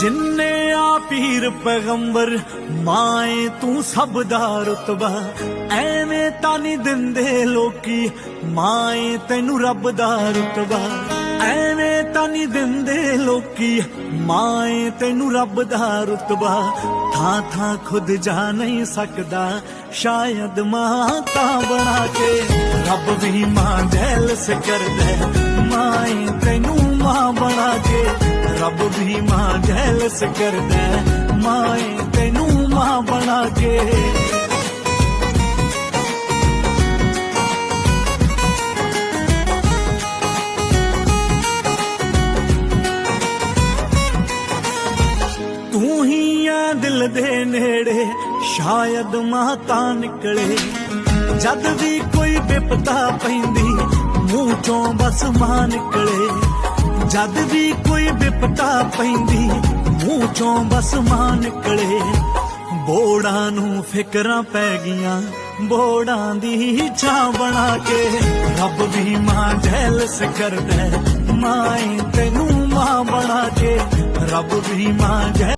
ਜਿੰਨੇ ਆ ਪੀਰ ਪੈਗੰਬਰ, ਮਾਏ ਤੂੰ ਸਭ ਦਾ ਰਤਬਾ। ਐਵੇਂ ਤਾਂ ਨਹੀਂ ਦਿੰਦੇ ਲੋਕੀ, ਮਾਏ ਤੈਨੂੰ ਰੱਬ ਦਾ ਰਤਬਾ। ਐਵੇਂ ਤਾਂ ਨਹੀਂ ਦਿੰਦੇ ਲੋਕੀ, ਮਾਏ ਤੈਨੂੰ ਰੱਬ ਦਾ ਰਤਬਾ। ਥਾਂ ਥਾਂ ਖੁਦ ਜਾ ਨਹੀਂ ਸਕਦਾ, ਸ਼ਾਇਦ ਮਾਂ ਤਾਂ ਬਣਾ ਕੇ ਰੱਬ ਵੀ ਮਾਂ ਜੈਲਸ ਕਰਦਾ ਹੈ। ਮਾਏ ਤੈਨੂੰ ਮਾਂ ਬਣਾ ਕੇ ਰੱਬ ਵੀ ਮਾਂ ਜੈਲਸ ਕਰਦਾ ਮਾਏ ਤੈਨੂੰ ਮਾਂ ਬਣਾ ਕੇ। ਤੂੰ ਹੀ ਆ ਦਿਲ ਦੇ ਨੇੜੇ, ਸ਼ਾਇਦ ਮਾਂ ਤਾਂ ਨਿਕਲੇ। ਜਦ ਵੀ ਕੋਈ ਵਿਪਤਾ ਪੈਂਦੀ, ਮੂੰਹ ਚੋਂ ਬਸ ਮਾਂ ਨਿਕਲੇ। ਜਦ ਵੀ ਕੋਈ ਵਿਪਤਾ ਪੈਂਦੀ ਮੂੰਹ ਚੋਂ ਬਸ ਮਾਂ ਨਿਕਲੇ ਬੋੜਾਂ ਨੂੰ ਫਿਕਰਾਂ ਪੈ ਗਈਆਂ, ਬੋੜਾਂ ਦੀ ਛਾਂ ਬਣਾ ਕੇ ਰੱਬ ਵੀ ਮਾਂ ਜੈਲਸ ਕਰਦਾ ਹੈ। ਮਾਂ ਤੈਨੂੰ ਮਾਂ ਬਣਾ ਕੇ ਰੱਬ ਵੀ ਮਾਂ ਜੈ